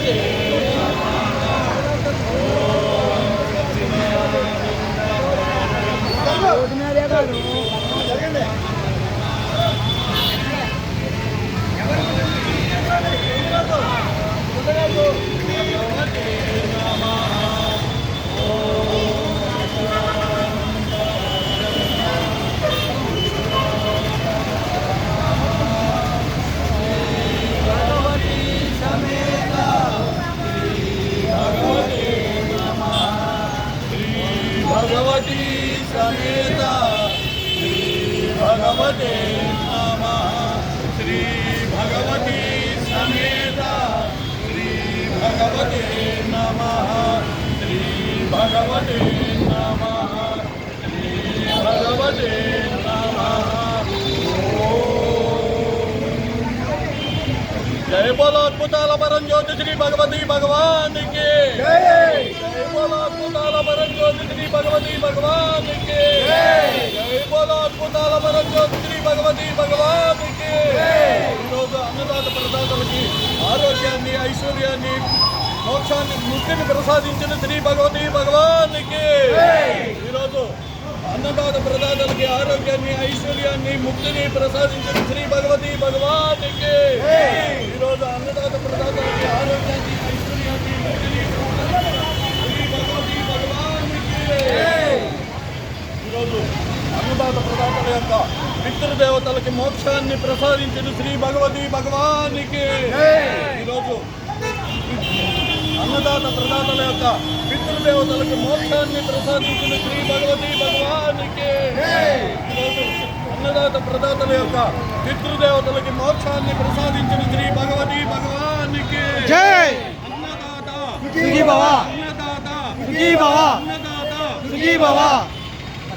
Bhagavati Jai Bolot Putra Lamaran Jodoh Sri Bhagavati Bhagavan Jai Bolot Shri Bhagavati భగవానికి జై బోలో అద్భుతాల పరం జ్యోతి శ్రీ భగవతి భగవానికి ఈరోజు అన్నదాత ప్రదాతలకి ఆరోగ్యాన్ని ఐశ్వర్యాన్ని మోక్షాన్ని ముక్తిని ప్రసాదించిన శ్రీ భగవతి భగవానికి ఈరోజు అన్నదాత ప్రదాతలకి ఆరోగ్యాన్ని ఐశ్వర్యాన్ని ముక్తిని ప్రసాదించిన శ్రీ భగవతి భగవానికి ఈరోజు అన్నదాత ప్రదాతలకి ఆరోగ్యాన్ని ఐశ్వర్యాన్ని ముక్తిని ప్రసాదించిన శ్రీ భగవతి భగవానికి ఈరోజు అన్నదాత ప్రదాతల యొక్క పితృదేవతలకి మోక్షాన్ని ప్రసాదించిన శ్రీ భగవతి భగవానికి. ఈరోజు అన్నదాత ప్రదాతల యొక్క పితృదేవతలకు మోక్షాన్ని ప్రసాదించిన శ్రీ భగవతి భగవానికి. ఈరోజు అన్నదాత ప్రదాతల యొక్క పితృదేవతలకి మోక్షాన్ని ప్రసాదించిన శ్రీ భగవతి భగవానికి. అన్నదాత. అన్నదాత. అన్నదాత.